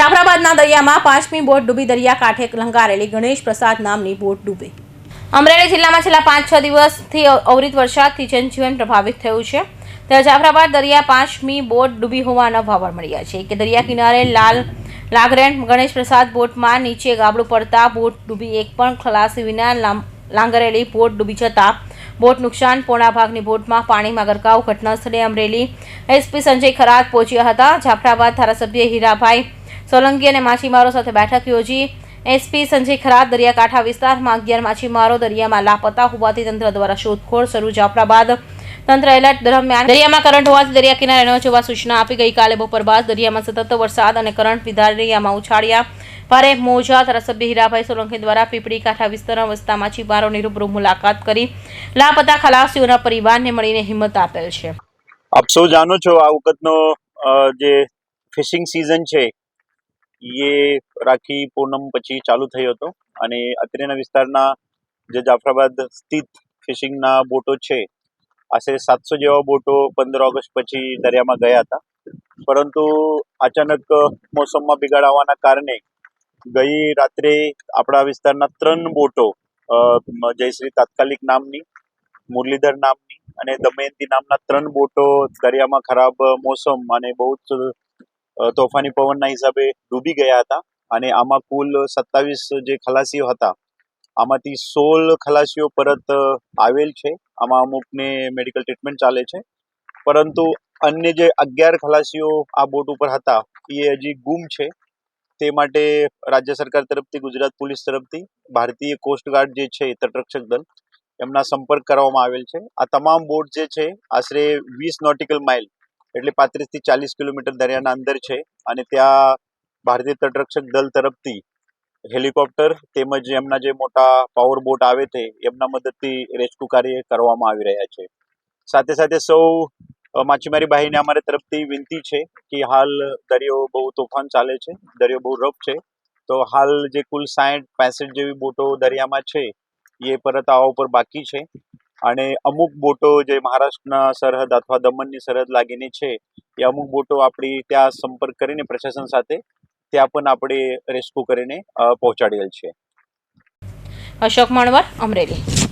જાફરાબાદના દરિયામાં પાંચમી બોટ ડૂબી દરિયા કાંઠે લંકારેલી ગણેશ પ્રસાદ નામની બોટ ડૂબી. અમરેલી જિલ્લામાં છેલ્લા પાંચ છ દિવસથી અવિરત વરસાદથી જનજીવન પ્રભાવિત થયું છે. ત્યારે જાફરાબાદ દરિયા પાંચમી બોટ ડૂબી હોવાના ભાવર મળ્યા છે કે દરિયા કિનારે લાલ લાગરેણ ગણેશ પ્રસાદ બોટમાં નીચે ગાબડું પડતા બોટ ડૂબી એક પણ ખલાસી વિના લાંગરેલી બોટ ડૂબી જતા બોટ નુકસાન. પોણા ભાગની બોટમાં પાણીમાં ગરકાવ. ઘટના સ્થળે અમરેલી એસપી સંજય ખરાત પહોંચ્યા હતા. જાફરાબાદ ધારાસભ્ય હીરાભાઈ સોલંકી અને માછીમારો સાથે બેઠક યોજી. એસપી સંજય ખરાત દરિયાકાંઠા વિસ્તારમાં અગિયાર માછીમારો દરિયામાં લાપતા હોવાથી તંત્ર દ્વારા શોધખોળ શરૂ જાફરાબાદ તંત્ર એલર્ટ દરમિયાન દરિયામાં કરંટ હોવાથી દરિયા કિનારે ન જવા સૂચના આપી ગઈકાલે બપોર બાદ દરિયામાં સતત વરસાદ અને કરંટ દરિયામાં ઉછાળ્યા. ભારે મોજા ધારાસભ્ય હીરાભાઈ સોલંકી દ્વારા પીપળી કાંઠા વિસ્તારમાં વસતા માછીમારોની રૂબરૂ મુલાકાત કરી. લાપતા ખલાસીઓના પરિવારને મળીને હિંમત આપેલ છે. આપ સૌ જાણો છો આ વખતનો જે ફિશિંગ સિઝન છે એ રાખી પૂનમ પછી ચાલુ થયો હતો. અને અત્રેના વિસ્તારના જે જાફરાબાદ સ્થિત ફિશિંગના બોટો છે, આશરે સાતસો જેવા બોટો પંદર ઓગસ્ટ પછી દરિયામાં ગયા હતા. પરંતુ અચાનક મોસમમાં બિગાડ આવવાના કારણે ગઈ રાત્રે આપણા વિસ્તારના ત્રણ બોટો જયશ્રી તાત્કાલિક નામની, મુરલીધર નામની અને દમયંતી નામના ત્રણ બોટો દરિયામાં ખરાબ મોસમ અને બહુ જ તોફાની પવનના હિસાબે ડૂબી ગયા હતા અને આમાં કુલ સત્તાવીસ જે ખલાસીઓ હતા, આમાંથી સોળ ખલાસીઓ પરત આવેલ છે. આમાં અમુકને મેડિકલ ટ્રીટમેન્ટ ચાલે છે. પરંતુ અન્ય જે અગિયાર ખલાસીઓ આ બોટ ઉપર હતા, એ હજી ગુમ છે. તે માટે રાજ્ય સરકાર તરફથી, ગુજરાત પોલીસ તરફથી, ભારતીય કોસ્ટગાર્ડ જે છે, તટરક્ષક દળ, એમના સંપર્ક કરવામાં આવેલ છે. આ તમામ બોટ જે છે, આશરે વીસ નોટિકલ માઇલ એટલે પાંત્રીસથી ચાલીસ કિલોમીટર દરિયાના અંદર છે અને ત્યાં ભારતીય તટરક્ષક દળ તરફથી હેલિકોપ્ટર તેમજ એમના જે મોટા પાવર બોટ આવે છે એમના મદદથી રેસ્ક્યુ કાર્ય કરવામાં આવી રહ્યા છે. સાથે સાથે સૌ માછીમારી બાહીને અમારા તરફથી વિનંતી છે કે હાલ દરિયો બહુ તોફાન ચાલે છે, દરિયો બહુ રફ છે. તો હાલ જે કુલ સાઠ પાસઠ જેવી બોટો દરિયામાં છે, એ પરત આવવા ઉપર બાકી છે. અને અમુક બોટો જે મહારાષ્ટ્રના સરહદ અથવા દમણની સરહદ લાગીને છે, એ અમુક બોટો આપણી ત્યાં સંપર્ક કરીને પ્રશાસન સાથે ત્યાં પણ આપણે રેસ્ક્યુ કરીને પહોંચાડેલ છે. અશોક મણવર, અમરેલી.